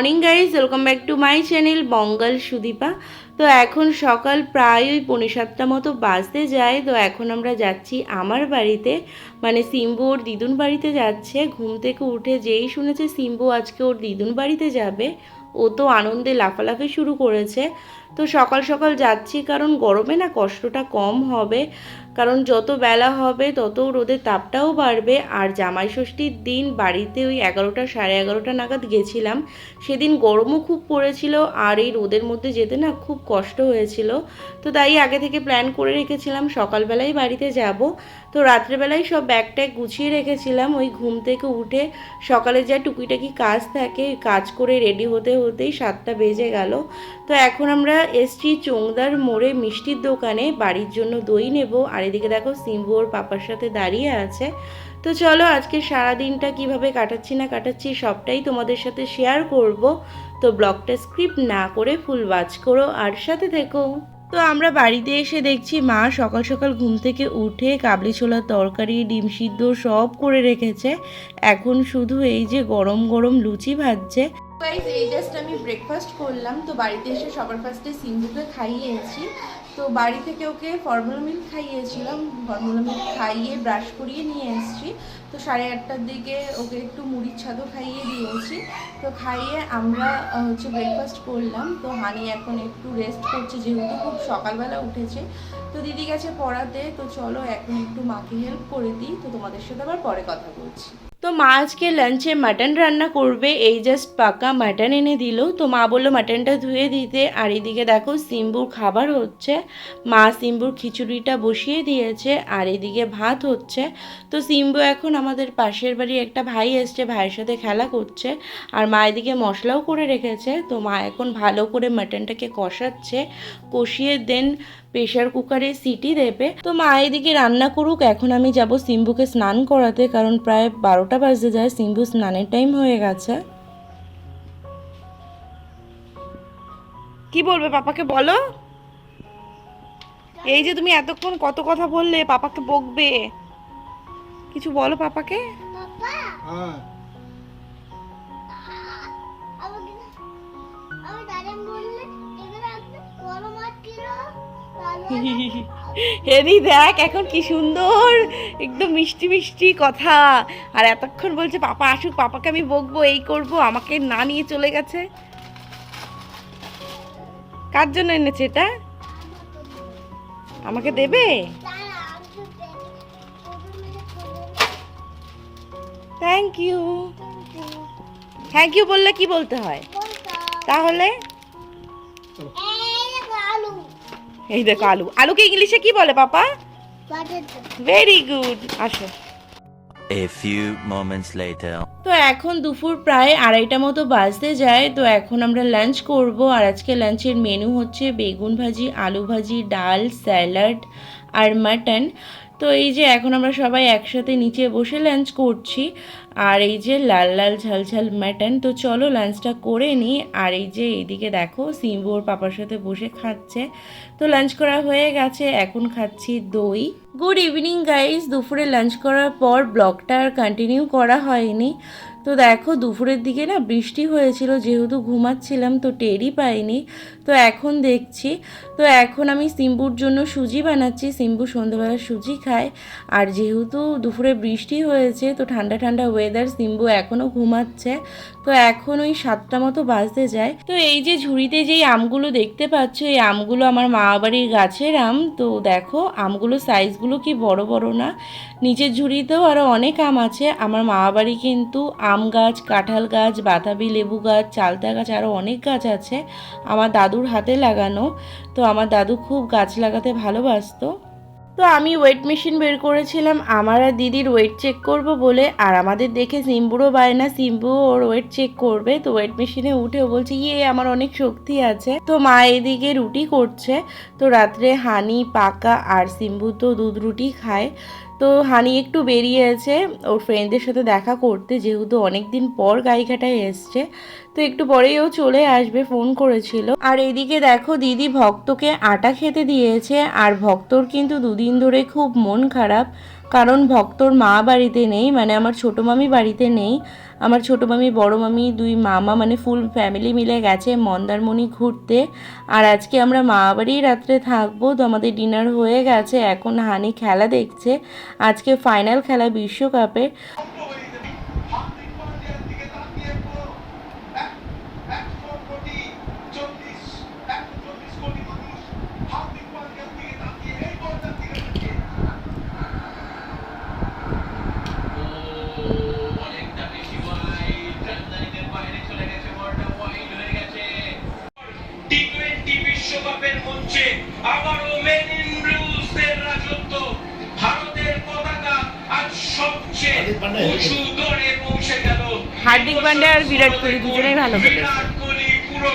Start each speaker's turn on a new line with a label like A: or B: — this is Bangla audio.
A: Morning guys, welcome back to my channel Bangal Sudipa. তো এখন সকাল প্রায় ওই পৌনে সাতটা মতো বাজতে যায়, তো এখন আমরা যাচ্ছি আমার বাড়িতে। মানে সিম্বু ওর দিদুন বাড়িতে যাচ্ছে, ঘুম থেকে উঠে যেই শুনেছে সিম্বু আজকে ওর দিদুন বাড়িতে যাবে, ও তো আনন্দে লাফালাফি শুরু করেছে। তো সকাল সকাল যাচ্ছি কারণ গরমে না কষ্টটা কম হবে। কারণ যত বেলা হবে, তত রোদের তাপটাও বাড়বে। আর জামাই ষষ্ঠীর দিন বাড়িতে ওই এগারোটা, সাড়ে এগারোটা নাগাদ গেছিলাম। সেদিন গরমও খুব পড়েছিল আর এই রোদের মধ্যে যেতে না খুব কষ্ট হয়েছিল। তো তাই আগে থেকে প্ল্যান করে রেখেছিলাম সকালবেলায় বাড়িতে যাব। তো রাত্রেবেলায় সব ব্যাগ ট্যাগ গুছিয়ে রেখেছিলাম, ওই ঘুম থেকে উঠে সকালে যা টুকিটাকি কাজ থাকে কাজ করে রেডি হতে হতেই সাতটা বেজে গেল। তো এখন আমরা এসছি চোংদার মোড়ে মিষ্টির দোকানে, বাড়ির জন্য দই নেব আর এদিকে দেখো সিম্বু ওর পাপার সাথে দাঁড়িয়ে আছে। তো চলো আজকে সারা দিনটা কীভাবে কাটাচ্ছি না কাটাচ্ছি সবটাই তোমাদের সাথে শেয়ার করব। তো ব্লগটা স্ক্রিপ্ট না করে ফুল ওয়াচ করো আর সাথে থেকো। তো আমরা বাড়িতে এসে দেখছি মা সকাল সকাল ঘুম থেকে উঠে কাবলি ছোলার তরকারি, ডিম সিদ্ধ সব করে রেখেছে। এখন শুধু এই যে গরম গরম লুচি ভাজছে। এই জাস্ট আমি ব্রেকফাস্ট করলাম। তো বাড়িতে এসে সবার ফার্স্টে সিন্ধুকে খাইয়েছি। তো বাড়ি থেকে ওকে ফর্মুলা মিল্ক খাইয়েছিলাম। ফর্মুলা মিল্ক খাইয়ে ব্রাশ করিয়ে নিয়ে এসেছি। তো সাড়ে আটটার দিকে ওকে একটু মুড়ির ছাদও খাইয়ে দিয়েছি। তো খাইয়ে আমরা হচ্ছে ব্রেকফাস্ট করলাম। তো হানি এখন একটু রেস্ট করছে যেহেতু খুব সকালবেলা উঠেছে। তো দিদি গেছে পড়াতে। তো চলো এখন একটু মাকে হেল্প করে দিই। তো তোমাদের সাথে আবার পরে কথা বলছি। তো মা আজকে লাঞ্চে মাটন রান্না করবে, এই জাস্ট পাকা মাটন এনে দিল। তো মা বলল মাটনটা ধুয়ে দিতে। আর এদিকে দেখো সিম্বুর খাবার হচ্ছে। মা সিম্বুর খিচুড়িটা বসিয়ে দিয়েছে, আর এদিকে ভাত হচ্ছে। তো সিম্বু এখন আমাদের পাশের বাড়ি একটা ভাই এসছে, ভাইয়ের সাথে খেলা করছে। আর মা এদিকে মশলাও করে রেখেছে। তো মা এখন ভালো করে মাটনটাকে কষাচ্ছে, কষিয়ে দেন প্রেশার কুকারে সিটি দেবে। তো মা এদিকে রান্না করুক এখন আমি যাব সিম্বুকে স্নান করাতে কারণ প্রায় বারোটা বাজতে যায় সিম্বু স্নানের টাইম হয়ে গেছে। কি বলবে পাপাকে বলো? এই যে তুমি এতক্ষণ কত কথা বললে পাপাকে বকবে। কিছু বলো পাপাকে?
B: হ্যাঁ।
C: আমি
A: হেরি দেখ এখন কি সুন্দর একদম মিষ্টি মিষ্টি কথা। আর এতক্ষণ বলছে পাপা আসুক পাপাকে আমি বকবো এই করব আমাকে না নিয়ে চলে গেছে। কার জন্য এনেছে এটা? আমাকে দেবে? থ্যাংক ইউ থ্যাংক ইউ বললে কি বলতে হয়? তাহলে? এই দেখো আলু। আলুকে ইংলিশে কি বলে পাপা? ভেরি গুড আসো।
D: A few moments later.
A: তো এখন দুপুর প্রায় আড়াইটা মতো বাজতে যায় তো এখন আমরা লাঞ্চ করব। আর আজকে লাঞ্চের মেনু হচ্ছে বেগুন ভাজি আলু ভাজি ডাল স্যালাড আর মাটন তো এই যে এখন আমরা সবাই একসাথে নিচে বসে লাঞ্চ করছি, আর এই যে লাল লাল ঝাল ঝাল ম্যাটন তো চলো লাঞ্চটা করে নিই। আর এই যে এইদিকে দেখো সিম্বুর পাপার সাথে বসে খাচ্ছে। তো লাঞ্চ করা হয়ে গেছে, এখন খাচ্ছি দই। গুড ইভিনিং গাইজ দুপুরে লাঞ্চ করার পর ব্লগটা আর কন্টিনিউ করা হয়নি। তো দেখো, দুপুরের দিকে না বৃষ্টি হয়েছিল, যেহেতু ঘুমাচ্ছিলাম তো টেরই পাইনি। তো এখন দেখছি, তো এখন আমি সিম্বুর জন্য সুজি বানাচ্ছি। সিম্বু সন্ধ্যাবেলা সুজি খায়। আর যেহেতু দুপুরে বৃষ্টি হয়েছে, তো ঠান্ডা ঠান্ডা ওয়েদার সিম্বু এখনও ঘুমাচ্ছে। তো এখন ওই সাতটা মতো বাজতে যায়। তো এই যে ঝুড়িতে যেই আমগুলো দেখতে পাচ্ছ, এই আমগুলো আমার মা বাড়ির গাছের আম। তো দেখো, আমগুলো সাইজগুলো কি বড় বড় না। নিচের ঝুড়িতেও আরও অনেক আম আছে। আমার মা বাড়ি কিন্তু আম গাছ, কাঁঠাল গাছ বাতাবি লেবু গাছ, চালতা গাছ আরও অনেক গাছ আছে। আমার দাদুর হাতে লাগানো। তো আমার দাদু খুব গাছ লাগাতে ভালোবাসতো। তো আমি ওয়েট মেশিন বের করেছিলাম। আমার আর দিদির ওয়েট চেক করব বলে। আর আমাদের দেখে সিম্বুরও বায় না। সিম্বু ওর ওয়েট চেক করবে। তো ওয়েট মেশিনে উঠে বলছে ইয়ে আমার অনেক শক্তি আছে। তো মা এদিকে রুটি করছে। তো রাত্রে হানি, পাকা আর সিম্বু তো দুধ রুটি খায়। তো হানি একটু বেরিয়েছে ওর ফ্রেন্ডদের সাথে দেখা করতে, যেহেতু অনেকদিন পর গায়িকাটায় এসছে, তো একটু পরেই ও চলে আসবে ফোন করেছিল। আর এদিকে দেখো দিদি ভক্তকে আটা খেতে দিয়েছে, আর ভক্তর কিন্তু দুদিন ধরে খুব মন খারাপ। কারণ ভক্তর মা বাড়িতে নেই মানে আমার ছোটো মামি বাড়িতে নেই। আমার ছোটো মামি, বড় মামি, দুই মামা মানে ফুল ফ্যামিলি মিলে গেছে মন্দারমণি ঘুরতে। আর আজকে আমরা মা বাড়ি রাত্রে থাকব, তো আমাদের ডিনার হয়ে গেছে, এখন হানি খেলা দেখছে। আজকে ফাইনাল খেলা বিশ্বকাপের।
B: আবারও মেন ইন ব্লুজদের রাজত্ব ভারতের পতাকা আজ সবচেয়ে উঁচু দরে পৌঁছে গেল
A: হার্দিক পান্ডে আর বিরাট কোহলি দুজনেই ভালো খেলেছে।
B: বিরাট কোহলি পুরো